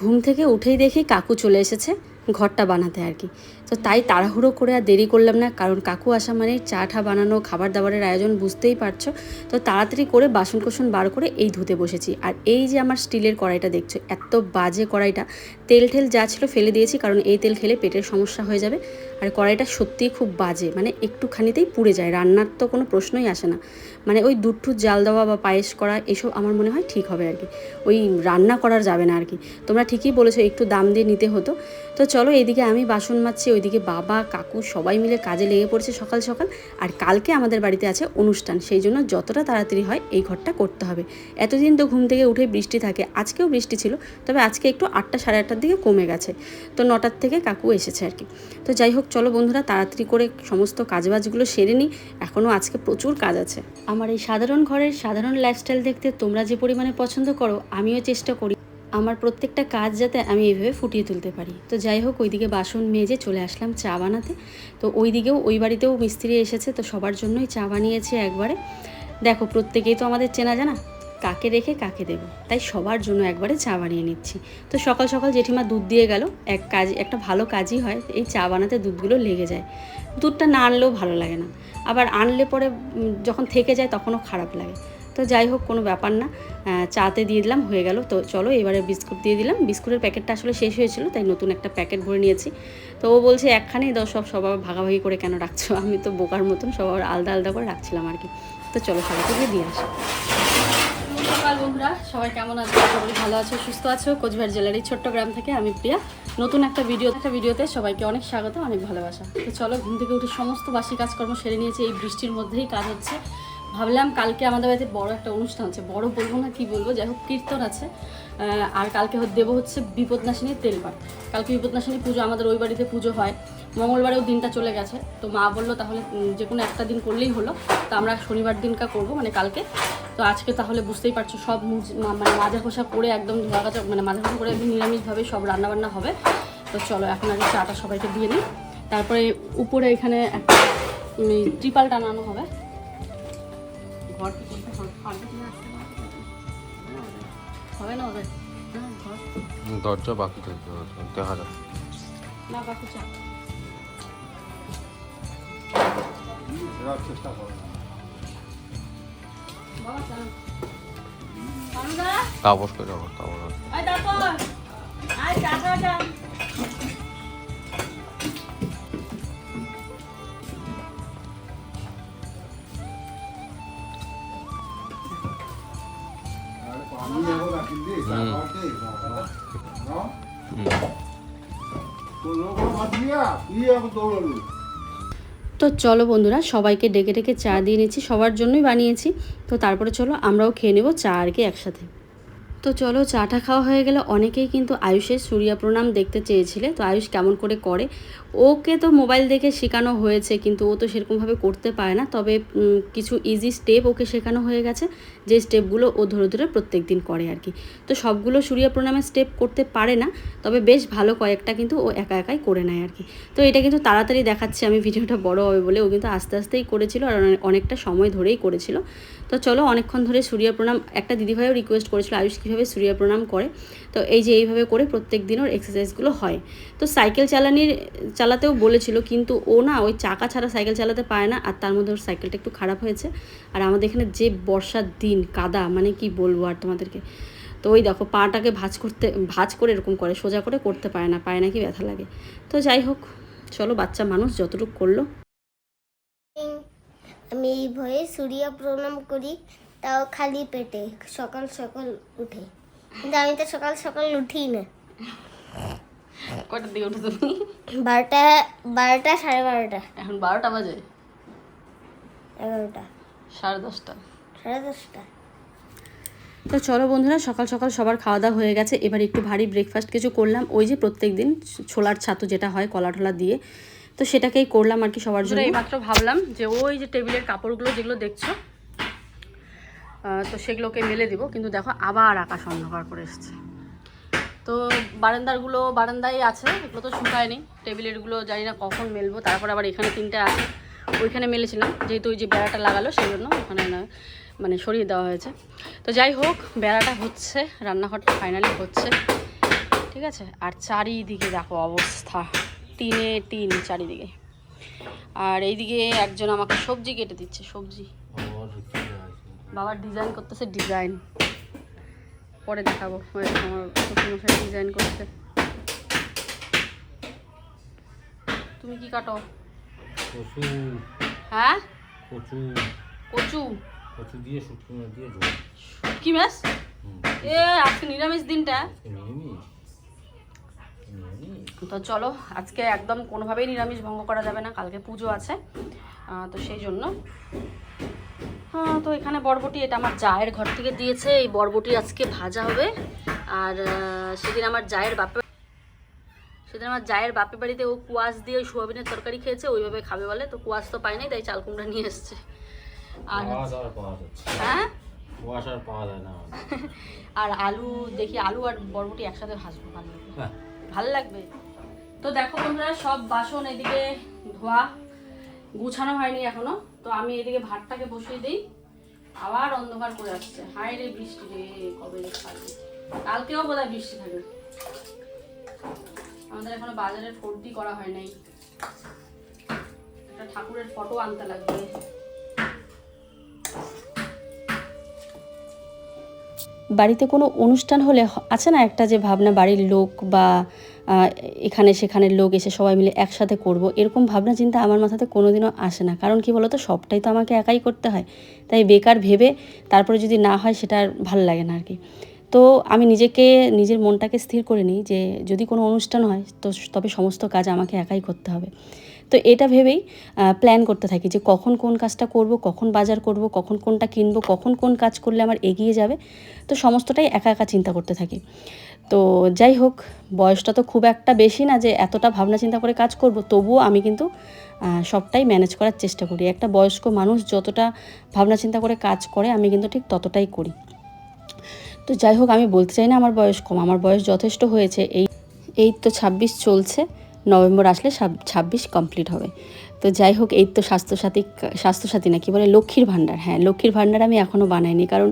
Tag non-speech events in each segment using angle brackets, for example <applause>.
ঘুম থেকে উঠেই দেখি কাকু চলে এসেছে, ঘরটা বানাতে আর কি। তো তাই তাড়াহুড়ো করে আর দেরি করলাম না, কারণ কাকু আসা মানে চা ঠা বানানো, খাবার দাবারের আয়োজন বুঝতেই পারছ। তো তাড়াতাড়ি করে বাসন কোসন বার করে এই ধুতে বসেছি। আর এই যে আমার স্টিলের কড়াইটা দেখছ, এত বাজে কড়াইটা, তেল ঠেল যা ছিল ফেলে দিয়েছি, কারণ এই তেল খেলে পেটের সমস্যা হয়ে যাবে। আর কড়াইটা সত্যিই খুব বাজে মানে একটুখানিতেই পুড়ে যায়, রান্নার তো কোনো প্রশ্নই আসে না। মানে ওই দুধ টুধ জাল দেওয়া বা পায়েস করা, এসব আমার মনে হয় ঠিক হবে আর কি। ওই রান্না করার যাবে না আর কি। তোমরা ঠিকই বলেছ, একটু দাম দিয়ে নিতে হতো। তো চলো এইদিকে আমি বাসন মাজছি, ওইদিকে বাবা, কাকু সবাই মিলে কাজে লেগে পড়ছে সকাল সকাল। আর কালকে আমাদের বাড়িতে আছে অনুষ্ঠান, সেই জন্য যতটা তাড়াতাড়ি হয় এই ঘরটা করতে হবে। এতদিন তো ঘুম থেকে উঠে বৃষ্টি থাকে, আজকেও বৃষ্টি ছিল, তবে আজকে একটু আটটা সাড়ে আটটার দিকে কমে গেছে। তো নটার থেকে কাকু এসেছে আর কি। তো যাই হোক চলো বন্ধুরা, তাড়াতাড়ি করে সমস্ত কাজবাজগুলো সেরে নিই। এখনও আজকে প্রচুর কাজ আছে। আমার এই সাধারণ ঘরের সাধারণ লাইফস্টাইল দেখতে তোমরা যে পরিমাণে পছন্দ করো, আমিও চেষ্টা করি। আমার প্রত্যেকটা কাজ যাতে আমি এইভাবে ফুটিয়ে তুলতে পারি। তো যাই হোক, ওইদিকে বাসন মেজে চলে আসলাম চা বানাতে। তো ওই দিকেও ওই বাড়িতেও মিস্ত্রি এসেছে, তো সবার জন্যই চা বানিয়েছি একবারে। দেখো, প্রত্যেকেই তো আমাদের চেনা জানা। কাকে রেখে কাকে দেবো? তাই সবার জন্য একবারে চা বানিয়ে নিচ্ছি। তো সকাল সকাল জেঠিমা দুধ দিয়ে গেল। এক কাজ, একটা ভালো কাজই হয় এই চা বানাতে দুধগুলো লেগে যায়। দুধটা না আনলেও ভালো লাগে না। আবার আনলে পরে যখন থেকে যায় তখনও খারাপ লাগে। তো যাই হোক, কোনো ব্যাপার না। চাতে দিয়ে দিলাম, হয়ে গেল। তো চলো এবারে বিস্কুট দিয়ে দিলাম। বিস্কুটের প্যাকেটটা আসলে শেষ হয়েছিল, তাই নতুন একটা প্যাকেট ভরে নিয়েছি। তো ও বলছে, একখানেই দাও, সব সবার ভাগাভাগি করে কেন রাখছো? আমি তো বোকার মতন সবার আলাদা আলাদা করে রাখছিলাম আর কি। তো চলো সবাইকে দিয়ে আসো। বন্ধুরা, সবাই কেমন আছো? সবাই ভালো আছো, সুস্থ আছো। কোচবিহার জেলার এই ছোট্ট গ্রাম থেকে আমি প্রিয়া। নতুন একটা ভিডিও একটা ভিডিওতে সবাইকে অনেক স্বাগত অনেক ভালোবাসা। তো চলো, ঘুম থেকে উঠে সমস্ত বাসি কাজকর্ম সেরে নিয়েছে। এই বৃষ্টির মধ্যেই কাজ হচ্ছে। ভাবলাম কালকে আমাদের বাড়িতে বড় একটা অনুষ্ঠান আছে বড় বলব না কি বলব, যাই হোক, কীর্তন আছে। আর কালকে দেবো হচ্ছে বিপদনাশিনীর তেলপাট কালকে বিপদনাশিনী পুজো, আমাদের ওই বাড়িতে পুজো হয়। মঙ্গলবারেও দিনটা চলে গেছে। তো মা বলল তাহলে যে কোনো একটা দিন করলেই হলো। তো আমরা শনিবার দিনকা করব মানে কালকে। তো আজকে তাহলে বুঝতেই পারছ, সব মানে মাজা খোসা করে একদম ধোয়া কাচা মানে মাজা খোসা করে একদম নিরামিষভাবে সব রান্নাবান্না হবে। তো চলো, এখন আগে চাটা সবাইকে দিয়ে নিই। তারপরে উপরে এখানে একটা ট্রিপাল টানানো হবে। দরজা বাকি থাকবে দেখা যাক। না বাকি চা। বাবা চা তাপস করে যাব তাপস আয় তো চলো বন্ধুরা, সবাইকে ডেকে ডেকে চা দিয়ে নিচ্ছি, সবার জন্যই বানিয়েছি। তো তারপরে চলো আমরাও খেয়ে নেব চা আর কি একসাথে। তো চলো চাটা খাওয়া হয়ে গেলে অনেকেই কিন্তু আয়ুষের সূর্য প্রণাম দেখতে চেয়েছিলে। তো আয়ুষ কেমন করে করে ওকে তো মোবাইল দেখে শেখানো হয়েছে, কিন্তু ও তো সেরকমভাবে করতে পারে না। তবে কিছু ইজি স্টেপ ওকে শেখানো হয়ে গেছে, যে স্টেপগুলো ও ধরে ধরে প্রত্যেক দিন করে আর কি। তো সবগুলো সূর্য প্রণামের স্টেপ করতে পারে না, তবে বেশ ভালো কয়েকটা কিন্তু ও একা একাই করে নেয় আর কি। তো এটা কিন্তু তাড়াতাড়ি দেখাচ্ছি, আমি ভিডিওটা বড় হবে বলে ও কিন্তু আস্তে আস্তেই করেছিল আর অনেকটা সময় ধরেই করেছিল। তো চলো অনেকক্ষণ ধরে সূর্য প্রণাম, একটা দিদিভাইও রিকোয়েস্ট করেছিল, আয়ুষ কীভাবে সূর্য প্রণাম করে। তো এই যে এইভাবে করে প্রত্যেক দিন ওর এক্সারসাইজগুলো হয়। তো সাইকেল চালানির চালাতেও বলেছিল, কিন্তু ও না ওই চাকা ছাড়া সাইকেল চালাতে পারে না, আর তার মধ্যে ওর সাইকেলটা একটু খারাপ হয়েছে। আর আমাদের এখানে যে বর্ষার দিন, কাদা মানে কি বলব আর তোমাদেরকে? তো ওই দেখো, পাটাকে ভাঁজ করতে, ভাঁজ করে এরকম করে, সোজা করে করতে পারে না, পায়ে নাকি ব্যথা লাগে। তো যাই হোক, চলো বাচ্চা মানুষ যতটুকু করল। আমি এই ভয়ে সূর্য প্রণাম করি, তাও খালি পেটে, সকাল সকাল উঠে। কিন্তু আমি তো সকাল সকাল উঠি না। কটার দিকে উঠে তুমি? বারোটা বারোটা সাড়ে বারোটা। এখন বারোটা বাজে? এগারোটা। সাড়ে দশটা। সাড়ে দশটা। তো চলো বন্ধুরা সকাল সকাল সবার খাওয়া দাওয়া হয়ে গেছে। এবার একটু ভারী ব্রেকফাস্ট কিছু করলাম। ওই যে প্রত্যেক দিন ছোলার ছাতু যেটা হয় কলা টলা দিয়ে। তো সেটাকেই করলাম আর কি সবার জন্য। এইমাত্র ভাবলাম যে ওই যে টেবিলের কাপড়গুলো যেগুলো দেখছ তো সেগুলোকে মেলে দিব। কিন্তু দেখো আবার আকাশ অন্ধকার করে এসছে। তো বারান্দারগুলো বারান্দায় আছে এগুলো তো শুকায়নি। টেবিলেরগুলো জানি না কখন মেলবো তারপর আবার এখানে তিনটে আছে। ওইখানে মেলেছিলাম যেহেতু ওই যে বেড়াটা লাগালো সেই জন্য ওখানে মানে সরিয়ে দেওয়া হয়েছে। তো যাই হোক বেড়াটা হচ্ছে রান্নাঘরটা ফাইনালি হচ্ছে। ঠিক আছে? আর চারিদিকে দেখো অবস্থা টিনে টিন চারিদিকে। আর এইদিকে একজন আমাকে সবজি কেটে দিচ্ছে সবজি। বাবার ডিজাইন করতেছে ডিজাইন পরে দেখাবো আমার শ্বশুরমশাই ডিজাইন করতে তুমি কি কাটো? কচু। হ্যাঁ? কচু। কচু? কচু দিয়ে শুটকি মাছ দিয়ে ঝোল। কি মাছ? এ আজকে নিরামিষ দিনটা। তো চলো আজকে একদম কোনোভাবেই নিরামিষ ভঙ্গ করা যাবে না কালকে পুজো আছে। তো সেই জন্য তো এখানে বরবটি এটা আমার জায়ের ঘর থেকে দিয়েছে। এই বরবটি আজকে ভাজা হবে। আর সেদিন আমার জায়ের বাপে সেদিন আমার জায়ের বাপের বাড়িতে ও কুয়াশ দিয়ে ওই সোয়াবিনের তরকারি খেয়েছে ওইভাবে খাবে বলে। তো কুয়াশ তো পাই নাই তাই চাল কুমড়া নিয়ে এসছে। আর হ্যাঁ? আর না <laughs> আর আলু দেখি আলু আর বরবটি একসাথে ভাজবো ভালো লাগবে। হ্যাঁ। ভালো লাগবে। তো দেখো বন্ধুরা সব বাসন এদিকে ধোয়া গুছানো হয়নি এখনও। তো আমি এদিকে ভাতটাকে বসিয়ে দিই। আবার অন্ধকার করে আসছে। হাই রে বৃষ্টি রে, কবে কালকেও বোধহয় বৃষ্টি থাকবে। আমাদের এখনও বাজারে ফোর্টি করা হয় নাই। একটা ঠাকুরের ফটো আনতে লাগবে। বাড়িতে কোনো অনুষ্ঠান হলে আছে না একটা যে ভাবনা বাড়ির লোক বা এখানে সেখানের লোক এসে সবাই মিলে একসাথে করব? এরকম ভাবনা চিন্তা আমার মাথাতে কোনোদিনও আসে না। কারণ কি বলতো? সবটাই তো আমাকে একাই করতে হয়। তাই বেকার ভেবে তারপরে যদি না হয় সেটা আর ভালো লাগে না আর কি। তো আমি নিজেকে, নিজের মনটাকে স্থির করে নিই যে যদি কোনো অনুষ্ঠান হয়, তো তবে সমস্ত কাজ আমাকে একাই করতে হবে। তো এটা ভেবেই প্ল্যান করতে থাকি যে কখন কোন কাজটা করব, কখন বাজার করব, কখন কোনটা কিনবো, কখন কোন কাজ করলে আমার এগিয়ে যাবে। তো সমস্তটাই একা একা চিন্তা করতে থাকি। তো যাই হোক, বয়সটা তো খুব একটা বেশি না যে এতটা ভাবনা চিন্তা করে কাজ করব, তবুও আমি কিন্তু সবটাই ম্যানেজ করার চেষ্টা করি। একটা বয়স্ক মানুষ যতটা ভাবনা চিন্তা করে কাজ করে, আমি কিন্তু ঠিক ততটাই করি। তো যাই হোক, আমি বলতে চাই না আমার বয়স কম, আমার বয়স যথেষ্ট হয়েছে। এই এই তো ছাব্বিশ চলছে। নভেম্বর আসলে ছাব্বিশ কমপ্লিট হবে। তো যাই হোক, এই তো স্বাস্থ্যসাথী স্বাস্থ্যসাথী না, কি বলে, লক্ষ্মীর ভাণ্ডার। হ্যাঁ লক্ষ্মীর ভাণ্ডার আমি এখনও বানাইনি, কারণ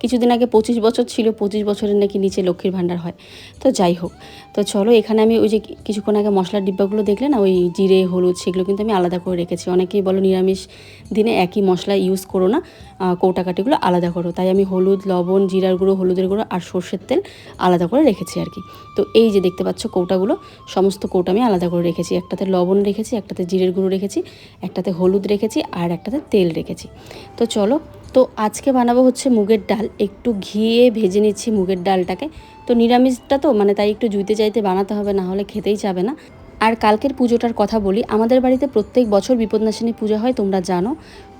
কিছুদিন আগে পঁচিশ বছর ছিল, পঁচিশ বছরের নাকি নিচে লক্ষ্মীর ভাণ্ডার হয়। তো যাই হোক, তো চলো, এখানে আমি ওই যে কিছুক্ষণ আগে মশলার ডিব্বাগুলো দেখলে না, ওই জিরে, হলুদ, সেগুলো কিন্তু আমি আলাদা করে রেখেছি। অনেকেই বলো নিরামিষ দিনে একই মশলা ইউজ করো না কৌটাকাটিগুলো আলাদা করো। তাই আমি হলুদ, লবণ, জিরার গুঁড়ো, হলুদের গুঁড়ো আর সর্ষের তেল আলাদা করে রেখেছি আর কি। তো এই যে দেখতে পাচ্ছ কৌটাগুলো, সমস্ত কৌটা আমি আলাদা করে রেখেছি। একটাতে লবণ রেখেছি, একটাতে জিরের গুঁড়ো রেখেছি একটাতে হলুদ রেখেছি আর একটাতে তেল রেখেছি। তো চলো, তো আজকে বানাবো হচ্ছে মুগের ডাল। একটু ঘিয়ে ভেজে নিচ্ছি মুগের ডালটাকে। তো নিরামিষটা তো মানে তাই একটু জুইতে চাইতে বানাতে হবে, না হলে খেতেই যাবে না। আর কালকের পুজোটার কথা বলি, আমাদের বাড়িতে প্রত্যেক বছর বিপদনাশিনী পূজা হয়, তোমরা জানো।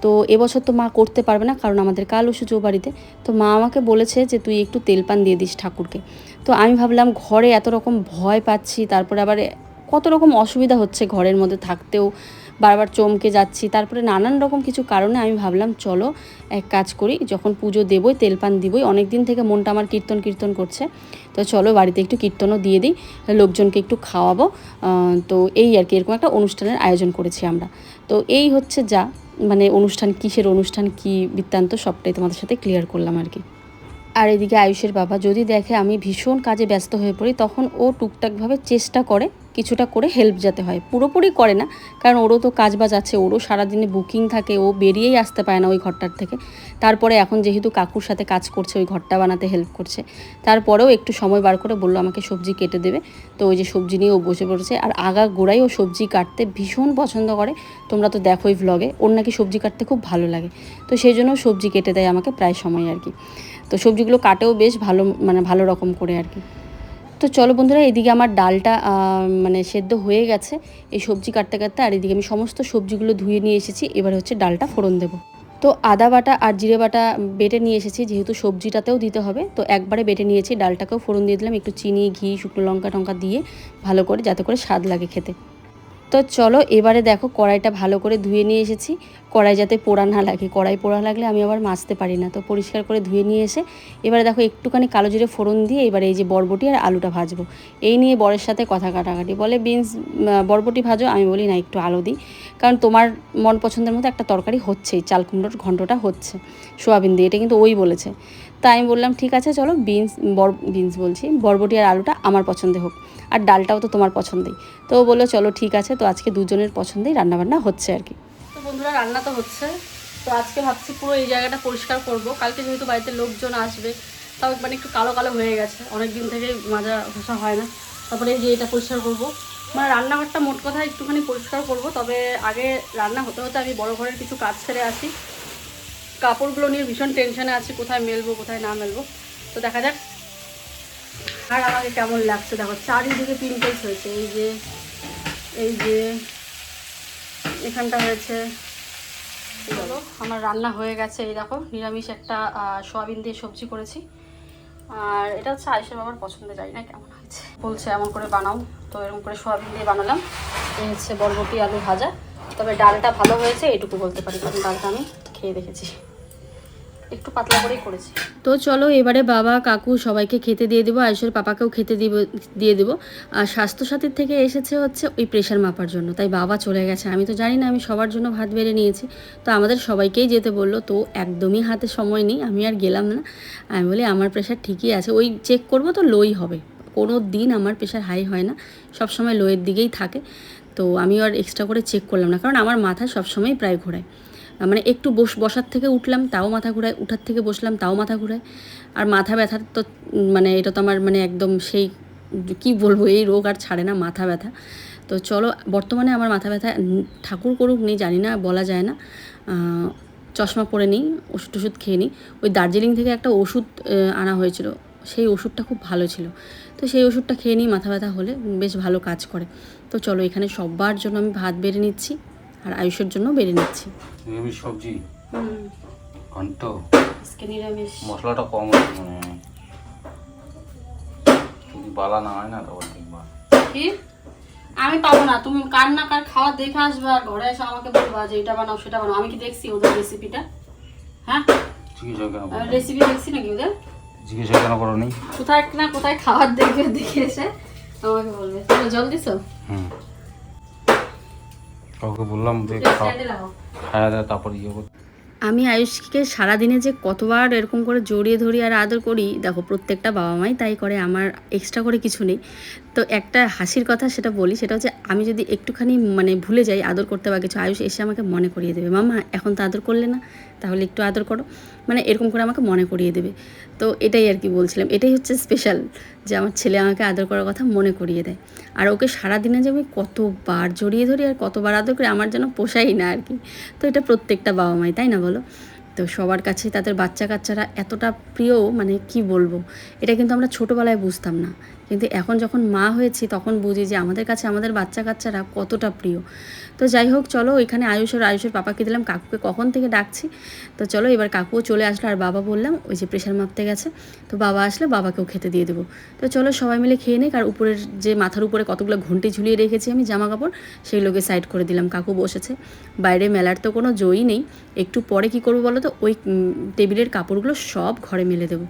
তো এবছর তো মা করতে পারবে না, কারণ আমাদের কাল ওষুধ বাড়িতে তো মা আমাকে বলেছে যে, তুই একটু তেলপান দিয়ে দিস ঠাকুরকে। তো আমি ভাবলাম, ঘরে এত রকম ভয় পাচ্ছি, তারপরে আবার কত রকম অসুবিধা হচ্ছে ঘরের মধ্যে থাকতেও। বারবার চমকে যাচ্ছি। তারপরে নানান রকম কিছু কারণে আমি ভাবলাম, চলো এক কাজ করি, যখন পুজো দেবই তেলপান দিবই অনেক দিন থেকে মনটা আমার কীর্তন কীর্তন করছে। তো চলো বাড়িতে একটু কীর্তনও দিয়ে দিই, লোকজনকে একটু খাওয়াবো। তো এই আর কি, এরকম একটা অনুষ্ঠানের আয়োজন করেছি আমরা। তো এই হচ্ছে যা মানে অনুষ্ঠান, কিসের অনুষ্ঠান, কি বৃত্তান্ত, সবটাই তোমাদের সাথে ক্লিয়ার করলাম আর কি। আর এদিকে আয়ুষের বাবা যদি দেখে আমি ভীষণ কাজে ব্যস্ত হয়ে পড়ি, তখন ও টুকটাকভাবে চেষ্টা করে কিছুটা করে হেল্প যাতে হয়। পুরোপুরি করে না, কারণ ওরও তো কাজ বাজ আছে, ওরও সারাদিনে বুকিং থাকে, ও বেরিয়েই আসতে পারে না ওই ঘরটার থেকে। তারপরে এখন যেহেতু কাকুর সাথে কাজ করছে, ওই ঘরটা বানাতে হেল্প করছে, তারপরেও একটু সময় বার করে বলল আমাকে সবজি কেটে দেবে। তো ওই যে সবজি নিয়ে ও বসে পড়েছে, আর আগা গোড়াই ও সবজি কাটতে ভীষণ পছন্দ করে। তোমরা তো দেখোই ভ্লগে ওর নাকি সবজি কাটতে খুব ভালো লাগে। তো সেই জন্য সবজি কেটে দেয় আমাকে প্রায় সময় আর কি। তো সবজিগুলো কাটেও বেশ ভালো মানে ভালো রকম করে আর কি। তো চলো বন্ধুরা, এদিকে আমার ডালটা মানে সেদ্ধ হয়ে গেছে। এই সবজি কাটতে কাটতে আর এদিকে আমি সমস্ত সবজিগুলো ধুয়ে নিয়ে এসেছি। এবার হচ্ছে ডালটা ফোড়ন দেবো। তো আদা বাটা আর জিরে বাটা বেটে নিয়ে এসেছি, যেহেতু সবজিটাতেও দিতে হবে। তো একবারে বেটে নিয়েছি, ডালটাকেও ফোড়ন দিয়ে দিলাম। একটু চিনি, ঘি, শুকনো লঙ্কা টঙ্কা দিয়ে ভালো করে, যাতে করে স্বাদ লাগে খেতে। তো চলো, এবারে দেখো কড়াইটা ভালো করে ধুয়ে নিয়ে এসেছি। কড়াই যাতে পোড়া না লাগে। কড়াই পোড়া লাগলে আমি আবার মাজতে পারি না। তো পরিষ্কার করে ধুয়ে নিয়ে এসে এবারে দেখো একটুখানি কালো জিরে ফোড়ন দিয়ে এবারে এই যে বরবটি আর আলুটা ভাজবো। এই নিয়ে বরের সাথে কথা কাটাকাটি। বলে, বিনস বরবটি ভাজো। আমি বলি, না, একটু আলু দিই। কারণ তোমার মন পছন্দের মতো একটা তরকারি হচ্ছেই। চাল কুমড়োর ঘন্টটা হচ্ছে। সোয়াবিন দিয়ে। এটা কিন্তু ওই বলেছে। তাই আমি বললাম, ঠিক আছে, চলো বিনস, বর, বিনস বলছি, বরবটি আর আলুটা আমার পছন্দে হোক, আর ডালটাও তো তোমার পছন্দেই। তো ও বলল, চলো, ঠিক আছে, তো আজকে দুজনের পছন্দেই রান্নাবান্না হচ্ছে আর কি। তো বন্ধুরা, রান্না তো হচ্ছে, তো আজকে ভাবছি পুরো এই জায়গাটা পরিষ্কার করব। কালকে যেহেতু বাড়িতে লোকজন আসবে, তাও মানে একটু কালো কালো হয়ে গেছে অনেক দিন থেকে মাজা ঘষা হয় না, তারপরে এই যে এটা পরিষ্কার করব। মানে রান্নাঘরটা মোট কথা একটুখানি পরিষ্কার করব, তবে আগে রান্না হতে হতে আমি বড় ঘরের কিছু কাজ ছেড়ে আসি কাপড়গুলো নিয়ে ভীষণ টেনশনে আছি, কোথায় মেলবো, কোথায় না মেলবো। তো দেখা যাক। আর আমাকে কেমন লাগছে, দেখো, চারিদিকে পিম্পলস হয়েছে, এই যে এই যে, এখানটা হয়েছে চলো আমার রান্না হয়ে গেছে, এই দেখো, নিরামিষ একটা সয়াবিন দিয়ে সবজি করেছি। আর এটা হচ্ছে আয়ুষের বাবার পছন্দ যাই না কেমন হয়েছে। বলছে, এমন করে বানাও। তো এরকম করে সয়াবিন দিয়ে বানালাম। এই হচ্ছে বরবটি আলু ভাজা। তবে ডালটা ভালো হয়েছে, এটুকু বলতে পারি, কারণ ডালটা আমি খেয়ে দেখেছি। একটু পাতলা করেই করেছি। তো চলো এবারে বাবা, কাকু সবাইকে খেতে দিয়ে দেবো আয়ুষের পাপাকেও খেতে দিব, দিয়ে দেবো। আর স্বাস্থ্যসাথীর থেকে এসেছে হচ্ছে ওই প্রেশার মাপার জন্য। তাই বাবা চলে গেছে। আমি তো জানি না, আমি সবার জন্য ভাত বেড়ে নিয়েছি। তো আমাদের সবাইকেই যেতে বলল। তো একদমই হাতে সময় নেই, আমি আর গেলাম না। আমি বলি, আমার প্রেশার ঠিকই আছে। ওই চেক করব তো লোই হবে। কোনো দিন আমার প্রেশার হাই হয় না। সব সময় লোয়ের দিকেই থাকে। তো আমি আর এক্সট্রা করে চেক করলাম না। কারণ আমার মাথা সবসময় প্রায় ঘোরায়। মানে একটু বস, বসার থেকে উঠলাম, তাও মাথা ঘুরায়, উঠার থেকে বসলাম, তাও মাথা ঘুরায়। আর মাথা ব্যথার তো মানে এটা তো আমার মানে একদম সেই, কি বলব, এই রোগ আর ছাড়ে না মাথা ব্যথা। তো চলো, বর্তমানে আমার মাথা ব্যথা ঠাকুর করুক নেই জানি না, বলা যায় না। চশমা পরে নিই, ওষুধ টষুধ খেয়ে নিই। ওই দার্জিলিং থেকে একটা ওষুধ আনা হয়েছিল। সেই ওষুধটা খুব ভালো ছিল। তো সেই ওষুধটা খেয়ে নিই, মাথা ব্যথা হলে বেশ ভালো কাজ করে। তো চলো, এখানে সবার জন্য আমি ভাত বেড়ে নিচ্ছি। আর আয়ুষের জন্য বেড়ে নিচ্ছি। নিরামিষ সবজি? ঘন্ট? আজকে নিরামিষ। মশলাটা কম আছে মনে হয়। যদি বালা না হয় না তখন দেখবা কি? আমি পাবো না। তুমি কার না কার খাওয়া দেখে আসবে আর ঘরে এসে আমাকে বলবা যে এটা বানাও সেটা বানাও। আমি কি দেখছি ওদের রেসিপিটা হ্যাঁ? রেসিপি দেখছি নাকি ওদের? জিজ্ঞেস কেন করো নি কোথায় না কোথায় খাবার দেখবে দেখে এসে আমাকে বলবে। জল দিছো? হুম। কাউকে বললাম যে খাওয়া দাওয়া তারপর ইয়ে করতে আমি আয়ুষকে সারাদিনে যে কতবার এরকম করে জড়িয়ে ধরি আর আদর করি দেখো প্রত্যেকটা বাবা মাই তাই করে আমার এক্সট্রা করে কিছু নেই। তো একটা হাসির কথা সেটা বলি সেটা হচ্ছে আমি যদি একটুখানি মানে ভুলে যাই আদর করতে বা কিছু আয়ুষ এসে আমাকে মনে করিয়ে দেবে মামা এখন তো আদর করলে না? তাহলে একটু আদর করো। মানে এরকম করে আমাকে মনে করিয়ে দেবে। তো এটাই আর কি বলছিলাম। এটাই হচ্ছে স্পেশাল যে আমার ছেলে আমাকে আদর করার কথা মনে করিয়ে দেয়। আর ওকে সারাদিনে যে আমি কতবার জড়িয়ে ধরি আর কতবার আদর করি আমার যেন পোষাই না আর কি। তো এটা প্রত্যেকটা বাবা মাই তাই না বলো? তো সবার কাছে তাদের বাচ্চা কাচ্চারা এতটা প্রিয় মানে কি বলব? এটা কিন্তু আমরা ছোটোবেলায় বুঝতাম না। কিন্তু এখন যখন মা হয়েছি, তখন বুঝি যে আমাদের কাছে, আমাদের বাচ্চা কাচ্চারা কতটা প্রিয়। তো যাই হোক, চলো ওইখানে আয়ুষ আর আয়ুষের পাপাকে দিলাম। কাকুকে কখন থেকে ডাকছি? তো চলো এবার কাকুও চলে আসলো, আর বাবা বললাম, ওই যে প্রেশার মাপতে গেছে। তো বাবা আসলে বাবাকেও খেতে দিয়ে দেবো। তো চলো সবাই মিলে খেয়ে নিক, আর উপরের যে মাথার উপরে কতগুলো ঘন্টি ঝুলিয়ে রেখেছি আমি জামা কাপড় সেইগুলোকে সাইড করে দিলাম। কাকু বসেছে। বাইরে মেলার তো কোনো জয়ই নেই। একটু পরে কি করব বলো তো? ওই টেবিলের কাপড়গুলো সব ঘরে মেলে দেবো।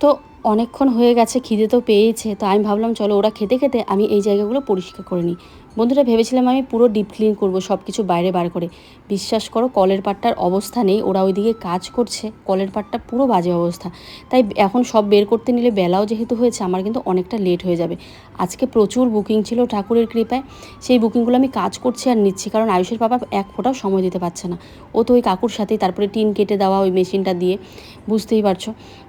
তো অনেকক্ষণ হয়ে গেছে, খিদে তো পেয়েছে, তো আমি ভাবলাম চলো ওরা খেতে খেতে আমি এই জায়গাগুলো পরিষ্কার করে নিই। বন্ধুরা, ভেবেছিলাম আমি পুরো ডিপ ক্লিন করব সব কিছু বাইরে বার করে। বিশ্বাস করো, কলের পাটটার অবস্থা নেই, ওরা ওইদিকে কাজ করছে, কলের পাটটা পুরো বাজে অবস্থা। তাই এখন সব বের করতে নিলে বেলাও যেহেতু হয়েছে, আমার কিন্তু অনেকটা লেট হয়ে যাবে। আজকে প্রচুর বুকিং ছিল ঠাকুরের কৃপায়, সেই বুকিংগুলো আমি কাজ করছি আর নিচ্ছি, কারণ আয়ুষের বাবা এক ফোঁটাও সময় দিতে পারছে না। ও তো ওই কাকুর সাথেই, তারপরে টিন কেটে দেওয়া ওই মেশিনটা দিয়ে, বুঝতেই পারছ?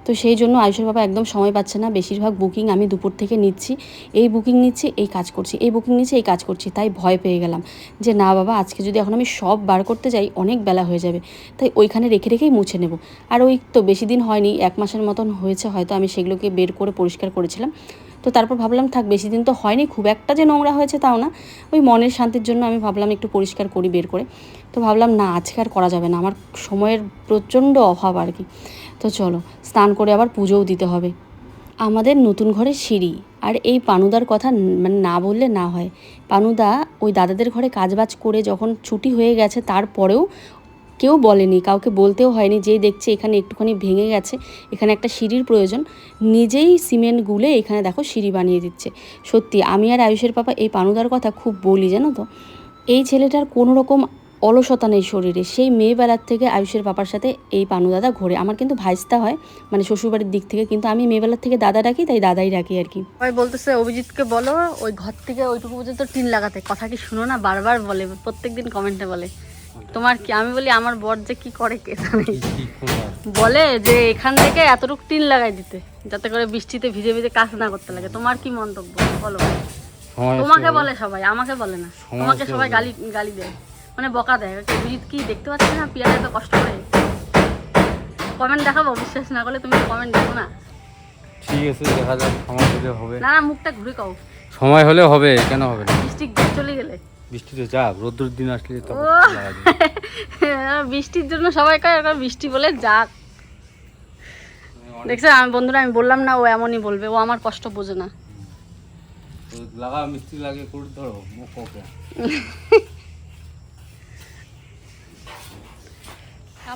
তো সেই জন্য আয়ুষের বাবা একদম সময় পাচ্ছে না, বেশিরভাগ বুকিং আমি দুপুর থেকে নিচ্ছি। এই বুকিং নিচ্ছি, এই কাজ করছি, এই বুকিং নিচ্ছি, এই কাজ করছি, তাই ভয় পেয়ে গেলাম। যে না বাবা, আজকে যদি এখন আমি সব বার করতে যাই, অনেক বেলা হয়ে যাবে। তাই ওইখানে রেখে রেখেই মুছে নেব। আর ওই তো বেশি দিন হয়নি, এক মাসের মতন হয়েছে, হয়তো আমি সেগুলোকে বের করে পরিষ্কার করেছিলাম। তো তারপর ভাবলাম, থাক, বেশি দিন তো হয়নি, খুব একটা যে নোংরা হয়েছে তাও না। ওই মনের শান্তির জন্য আমি ভাবলাম একটু পরিষ্কার করি, বের করে। তো ভাবলাম, না, আজকে আর করা যাবে না। আমার সময়ের প্রচণ্ড অভাব আর কি। তো চলো, স্নান করে আবার পুজোও দিতে হবে। আমাদের নতুন ঘরে সিঁড়ি, আর এই পানুদার কথা মানে না বললে না হয়। পানুদা ওই দাদাদের ঘরে কাজবাজ করে যখন ছুটি হয়ে গেছে, তারপরেও কেউ বলেনি, কাউকে বলতেও হয়নি যেই দেখছে এখানে একটুখানি ভেঙে গেছে, এখানে একটা সিঁড়ির প্রয়োজন। নিজেই সিমেন্ট গুলে এখানে দেখো সিঁড়ি বানিয়ে দিচ্ছে। সত্যি, আমি আর আয়ুষের পাপা এই পানুদার কথা খুব বলি, জানো তো? এই ছেলেটার কোনো রকম অলসতা নেই শরীরে। সেই মেয়েবেলার থেকে আয়ুষের পাপার সাথে এই পানু দাদা ঘোরে। আমার কিন্তু ভাইস্তা হয় মানে শ্বশুরবাড়ির দিক থেকে কিন্তু আমি মেয়েবেলার থেকে দাদা ডাকি তাই দাদাই ডাকি আর কি। ওই বলতেছে অভিজিৎকে বলো ওই ঘর থেকে ওইটুকু পর্যন্ত টিন লাগাতে। কথা কি শুনো না? বারবার বলে প্রত্যেকদিন কমেন্টে বলে। তোমার কি আমি বলি আমার বর যে কি করে কে জানে? বলে যে এখান থেকে এতটুকু টিন লাগাই দিতে যাতে করে বৃষ্টিতে ভিজে ভিজে কাজ না করতে লাগে। তোমার কি মন্তব্য? বলো। তোমাকে বলে সবাই আমাকে বলে না। তোমাকে সবাই গালি গালি দেয়। মানে বকা দেয়। অভিজিৎ কি দেখতে পাচ্ছি না? পিয়ারে এত কষ্ট করে। কমেন্ট দেখাবো বিশ্বাস না করলে তুমি কমেন্ট দেখো না। ঠিক আছে দেখা যাক সময় হলে হবে। না না মুখটা ঘুরে কাও। সময় হলে হবে কেন হবে না? বৃষ্টি চলে গেলে। বৃষ্টিতে যাক রোদ্দুর দিন আসলে তো। <laughs> বৃষ্টির জন্য সবাই কয় বৃষ্টি বলে যাক। দেখছ আমি বন্ধুরা আমি বললাম না ও এমনই বলবে ও আমার কষ্ট বোঝে না। লাগা মিস্ত্রি লাগে করে ধরো মুখ <laughs>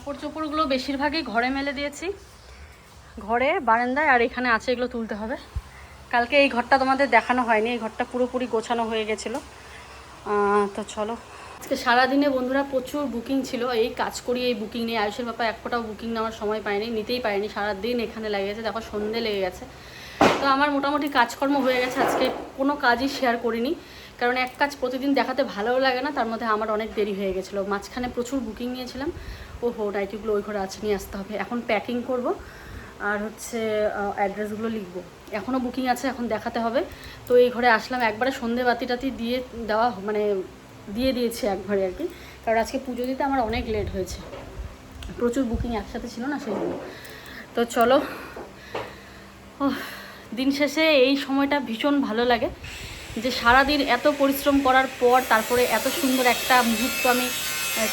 কাপড় চোপড়গুলো বেশিরভাগই ঘরে মেলে দিয়েছি। ঘরে, বারান্দায়, আর এখানে আছে, এগুলো তুলতে হবে। কালকে এই ঘরটা তোমাদের দেখানো হয়নি, এই ঘরটা পুরোপুরি গোছানো হয়ে গেছিল। তো চলো। আজকে সারাদিনে বন্ধুরা প্রচুর বুকিং ছিল, এই কাজ করি, এই বুকিং নিয়ে। আয়ুষের ব্যাপার এক ফোটাও বুকিং নেওয়ার সময় পাইনি নিতেই পারিনি। সারাদিন এখানে লেগে গেছে দেখো সন্ধে লেগে গেছে। তো আমার মোটামুটি কাজকর্ম হয়ে গেছে, আজকে কোনো কাজই শেয়ার করিনি। কারণ এক কাজ প্রতিদিন দেখাতে ভালোও লাগে না, তার মধ্যে আমার অনেক দেরি হয়ে গেছিল। মাঝখানে প্রচুর বুকিং নিয়েছিলাম। ও হো নাইটিগুলো ওই ঘরে আছে, নিয়ে আসতে হবে। এখন প্যাকিং করব, আর হচ্ছে অ্যাড্রেসগুলো লিখব। এখনও বুকিং আছে, এখন দেখাতে হবে। তো এই ঘরে আসলাম, একবারে সন্ধে বাতি টাতি দিয়ে দেওয়া মানে দিয়ে দিয়েছি একবারে আর কি। কারণ আজকে পুজো দিতে আমার অনেক লেট হয়েছে। প্রচুর বুকিং একসাথে ছিল না, সেই জন্য। তো চলো দিন শেষে এই সময়টা ভীষণ ভালো লাগে। যে সারাদিন এত পরিশ্রম করার পর, তারপরে এত সুন্দর একটা মুহূর্ত আমি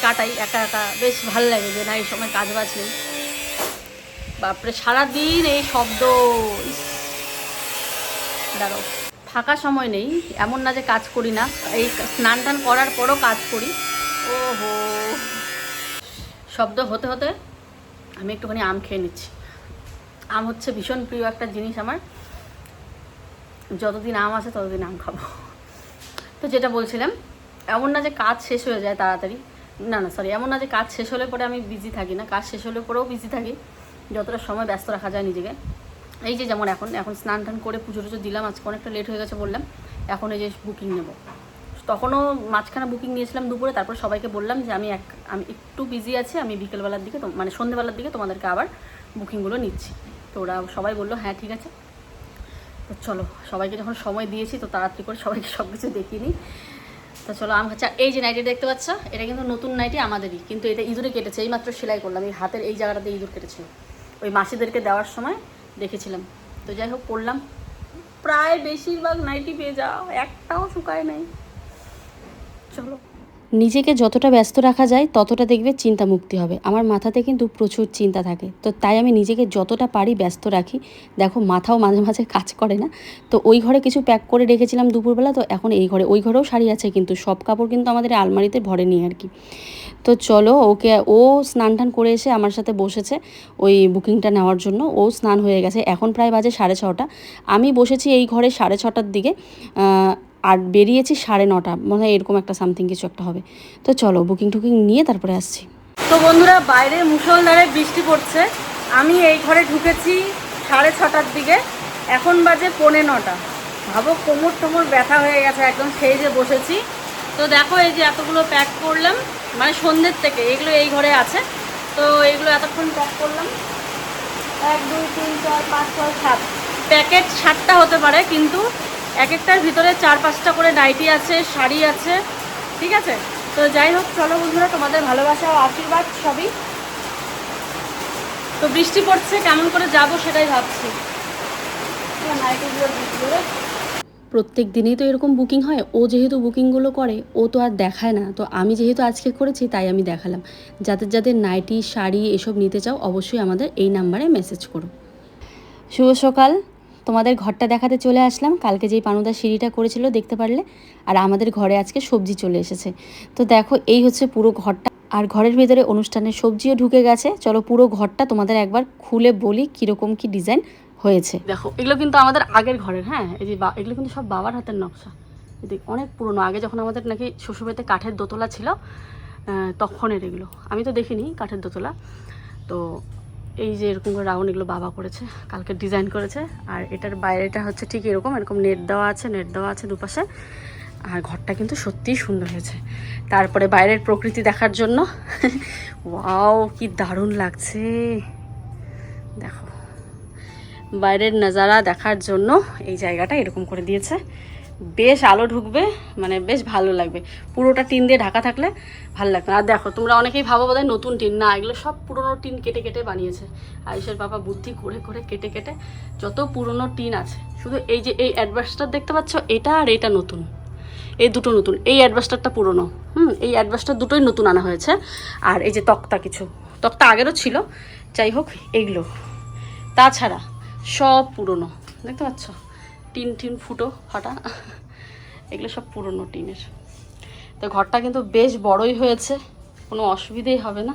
কাটাই, একা একা। বেশ ভালো লাগে যে না, এই সময় কাজ বাজ নেই। বাপরে, সারাদিন এই শব্দ দাঁড়াও, ফাঁকা সময় নেই, এমন না যে কাজ করি না। এই স্নান টান করার পরও কাজ করি। ও হো শব্দ হতে হতে আমি একটুখানি আম খেয়ে নিচ্ছি। আম হচ্ছে ভীষণ প্রিয় একটা জিনিস আমার। যতদিন আম আছে ততদিন আম খাব। তো যেটা বলছিলাম, এমন না যে কাজ শেষ হয়ে যায় তাড়াতাড়ি। না না সরি এমন না যে কাজ শেষ হলে পরে আমি বিজি থাকি না, কাজ শেষ হলে পরেও বিজি থাকি, যতটা সময় ব্যস্ত রাখা যায় নিজেকে। এই যে যেমন এখন এখন স্নান টান করে পুজো টুজো দিলাম, আজকে অনেকটা লেট হয়ে গেছে বললাম, এখন এই যে বুকিং নেব। তখনও মাঝখানে বুকিং নিয়েছিলাম দুপুরে, তারপর সবাইকে বললাম যে আমি এক, আমি একটু বিজি আছি, আমি বিকেলবেলার দিকে মানে সন্ধ্যেবেলার দিকে তোমাদেরকে আবার বুকিংগুলো নিচ্ছি। তো ওরা সবাই বলল হ্যাঁ ঠিক আছে। তো চলো, সবাইকে যখন সময় দিয়েছি, তো তাড়াতাড়ি করে সবাইকে সব কিছু দেখিয়ে নিই। তো চলো আম আচ্ছা এই যে নাইটি দেখতে পাচ্ছ, এটা কিন্তু নতুন নাইটি আমাদেরই, কিন্তু এটা ইঁদুরে কেটেছে এই মাত্র সেলাই করলাম। এই হাতের এই জায়গাটাতে ইঁদুর কেটেছিল। ওই মাসিদেরকে দেওয়ার সময় দেখেছিলাম। তো যাই হোক, পড়লাম। প্রায় বেশিরভাগ নাইটি পেয়ে যাও, একটাও শুকায় নাই। চলো। নিজেকে যতটা ব্যস্ত রাখা যায়, ততটা দেখবে চিন্তা মুক্তি হবে। আমার মাথাতে কিন্তু প্রচুর চিন্তা থাকে। তো তাই আমি নিজেকে যতটা পারি ব্যস্ত রাখি। দেখো, মাথাও মাঝে মাঝে কাজ করে না। তো ওই ঘরে কিছু প্যাক করে রেখেছিলাম দুপুরবেলা। তো এখন এই ঘরে, ওই ঘরেও শাড়ি আছে কিন্তু। সব কাপড় কিন্তু আমাদের আলমারিতে ভরে নি আর কি। তো চলো, ওকে, ও স্নান টান করে এসে আমার সাথে বসেছে ওই বুকিংটা নেওয়ার জন্য। ও স্নান হয়ে গেছে। এখন প্রায় বাজে সাড়ে ছটা। আমি বসেছি এই ঘরে সাড়ে ছটার দিকে। আর বেরিয়েছি সাড়ে নটা। মনে হয় এরকম একটা সামথিং কিছু একটা হবে। তো চলো বুকিং টুকিং নিয়ে তারপরে আসছি। তো বন্ধুরা, বাইরে মুষলধারে বৃষ্টি পড়ছে। আমি এই ঘরে ঢুকেছি সাড়ে ছটার দিকে। এখন বাজে পৌনে নটা। ভাবো, কোমর টোমর ব্যথা হয়ে গেছে একদম সেই যে বসেছি। তো দেখো, এই যে এতগুলো প্যাক করলাম মানে সন্ধ্যের থেকে, এগুলো এই ঘরে আছে। তো এগুলো এতক্ষণ প্যাক করলাম। এক, দুই, তিন, চার, পাঁচ, ছয়, সাত। প্যাকেট সাতটা হতে পারে, কিন্তু এক একটার ভিতরে চার পাঁচটা করে নাইটি আছে শাড়ি আছে ঠিক আছে? তো যাই হোক চলো বন্ধুরা তোমাদের ভালোবাসা ও আশীর্বাদ সবই। তো বৃষ্টি পড়ছে কেমন করে যাব সেটাই ভাবছি। নাইটিগুলো প্রত্যেক দিনেই তো এরকম বুকিং হয় ও যেহেতু বুকিংগুলো করে ও তো আর দেখায় না। তো আমি যেহেতু আজকে করেছি তাই আমি দেখালাম। যাদের যাদের নাইটি শাড়ি এসব নিতে চাও অবশ্যই আমাদের এই নাম্বারে মেসেজ করো। শুভ সকাল। তোমাদের ঘরটা দেখাতে চলে আসলাম। কালকে যেই পানুদার সিঁড়িটা করেছিল দেখতে পারলে। আর আমাদের ঘরে আজকে সবজি চলে এসেছে। তো দেখো, এই হচ্ছে পুরো ঘরটা। আর ঘরের ভেতরে অনুষ্ঠানের সবজিও ঢুকে গেছে। চলো পুরো ঘরটা তোমাদের একবার খুলে বলি কীরকম কি ডিজাইন হয়েছে। দেখো, এগুলো কিন্তু আমাদের আগের ঘরের হ্যাঁ? এই যে এগুলো কিন্তু সব বাবার হাতের নকশা। দেখ অনেক পুরনো। আগে যখন আমাদের নাকি শ্বশুরবাড়িতে কাঠের দোতলা ছিল তখনের এগুলো। আমি তো দেখিনি কাঠের দোতলা। তো এই যে এরকম করে রাউন্ড এগুলো বাবা করেছে, কালকে ডিজাইন করেছে, আর এটার বাইরেটা হচ্ছে ঠিক এরকম এরকম নেট দেওয়া আছে নেট দেওয়া আছে দুপাশে, আর ঘরটা কিন্তু সত্যিই সুন্দর হয়েছে। তারপরে বাইরের প্রকৃতি দেখার জন্য, ওয়াও, কি দারুণ লাগছে। দেখো, বাইরের নজারা দেখার জন্য এই জায়গাটা এরকম করে দিয়েছে। বেশ আলো ঢুকবে মানে বেশ ভালো লাগবে। পুরোটা টিন দিয়ে ঢাকা থাকলে ভালো লাগবে। আর দেখো, তোমরা অনেকেই ভাবো বোধহয় নতুন টিন। না, এগুলো সব পুরনো টিন কেটে কেটে বানিয়েছে। আয়ুষের বাবা বুদ্ধি করে করে কেটে কেটে যত পুরোনো টিন আছে, শুধু এই যে এই অ্যাডভার্সটার দেখতে পাচ্ছ, এটা আর এটা নতুন। এই দুটো নতুন। এই অ্যাডভাস্টারটা পুরনো। হুম, এই অ্যাডভাস্টার দুটোই নতুন আনা হয়েছে। আর এই যে তক্তা কিছু তক্তা আগেরও ছিল। যাই হোক এইগুলো তাছাড়া সব পুরনো। দেখতে পাচ্ছ? টিন টিন ফুটো ফাটা। এগুলো সব পুরনো টিনের। তো ঘরটা কিন্তু বেশ বড়ই হয়েছে, কোনো অসুবিধেই হবে না।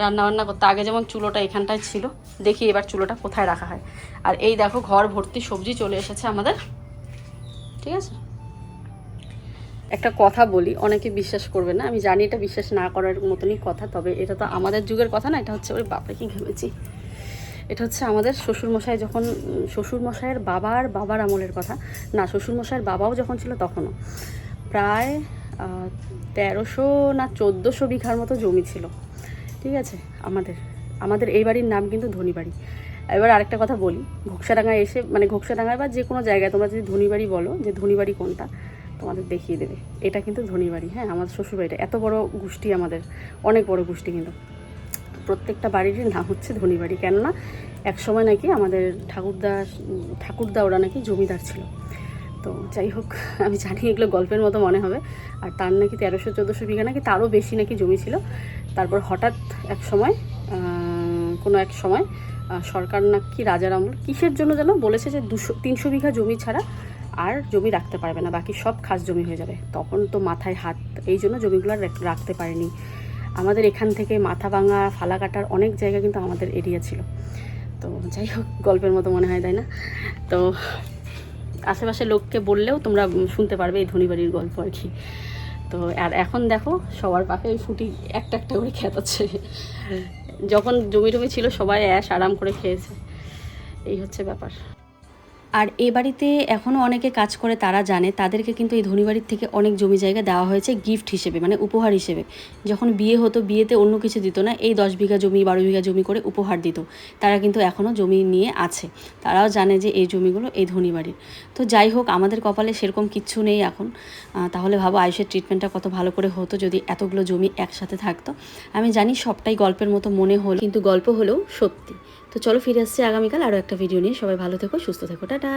রান্না বান্না করতে আগে যেমন চুলোটা এখানটায় ছিল, দেখি এবার চুলোটা কোথায় রাখা হয়। আর এই দেখো ঘর ভর্তি সবজি চলে এসেছে আমাদের। ঠিক আছে? একটা কথা বলি, অনেকে বিশ্বাস করবে না, আমি জানি এটা বিশ্বাস না করার মতনই কথা, তবে এটা তো আমাদের যুগের কথা না, এটা হচ্ছে ওই বাপরে কি ভেবেছি। এটা হচ্ছে আমাদের শ্বশুরমশাই যখন শ্বশুরমশাইয়ের বাবার বাবার আমলের কথা। না, শ্বশুরমশাইয়ের বাবাও যখন ছিল তখনও। প্রায় তেরোশো না চোদ্দোশো বিঘার মতো জমি ছিল। ঠিক আছে? আমাদের আমাদের এই বাড়ির নাম কিন্তু ধনী বাড়ি। এবার আরেকটা কথা বলি। ঘোকসাডাঙ্গায় এসে মানে ঘোকসাডাঙ্গায় বা যে কোনো জায়গায় তোমরা যদি ধনী বাড়ি বলো যে ধনী বাড়ি কোনটা, তোমাদের দেখিয়ে দেবে। এটা কিন্তু ধনী বাড়ি হ্যাঁ? আমাদের শ্বশুরবাড়িটা। এত বড় গোষ্ঠী আমাদের, অনেক বড় গোষ্ঠী কিন্তু। প্রত্যেকটা বাড়িরই না হচ্ছে ধনী বাড়ি। কেননা এক সময় নাকি আমাদের ঠাকুরদা ঠাকুরদা ওরা নাকি জমিদার ছিল। তো যাই হোক, আমি জানি এগুলো গল্পের মতো মনে হবে। আর তার নাকি তেরোশো, চোদ্দোশো বিঘা নাকি তারও বেশি নাকি জমি ছিল। তারপর হঠাৎ এক সময় কোনো এক সময় সরকার নাকি রাজার আমল কিসের জন্য যেন বলেছে যে দুশো, তিনশো বিঘা জমি ছাড়া আর জমি রাখতে পারবে না, বাকি সব খাস জমি হয়ে যাবে। তখন তো মাথায় হাত, এই জন্য জমিগুলো রাখতে পারেনি। আমাদের এখান থেকে মাথা ভাঙা ফালা কাটার অনেক জায়গা কিন্তু আমাদের এরিয়া ছিল। তো যাই হোক গল্পের মতো মনে হয় তাই না? তো আশেপাশে লোককে বললেও তোমরা শুনতে পারবে এই ধনী বাড়ির গল্প আর কি। তো আর এখন দেখো সবার পাকে ওই ফুটি একটা একটা করে খেতাচ্ছে যখন জমি টমি ছিল সবাই অ্যাশ আরাম করে খেয়েছে। এই হচ্ছে ব্যাপার। আর এ বাড়িতে এখনও অনেকে কাজ করে, তারা জানে। তাদেরকে কিন্তু এই ধনী বাড়ির থেকে অনেক জমি জায়গা দেওয়া হয়েছে গিফট হিসেবে মানে উপহার হিসেবে। যখন বিয়ে হতো, বিয়েতে অন্য কিছু দিত না, এই দশ বিঘা জমি, বারো বিঘা জমি করে উপহার দিত। তারা কিন্তু এখনও জমি নিয়ে আছে। তারাও জানে যে এই জমিগুলো এই ধনী বাড়ির। তো যাই হোক, আমাদের কপালে সেরকম কিচ্ছু নেই এখন। তাহলে ভাবো আয়ুষের ট্রিটমেন্টটা কত ভালো করে হতো যদি এতগুলো জমি একসাথে থাকতো। আমি জানি সবটাই গল্পের মতো মনে হল, কিন্তু গল্প হলেও সত্যি। তো চলো ফিরে আসছি আগামীকাল আরও একটা ভিডিও নিয়ে। সবাই ভালো থেকো, সুস্থ থেকো, টাটা।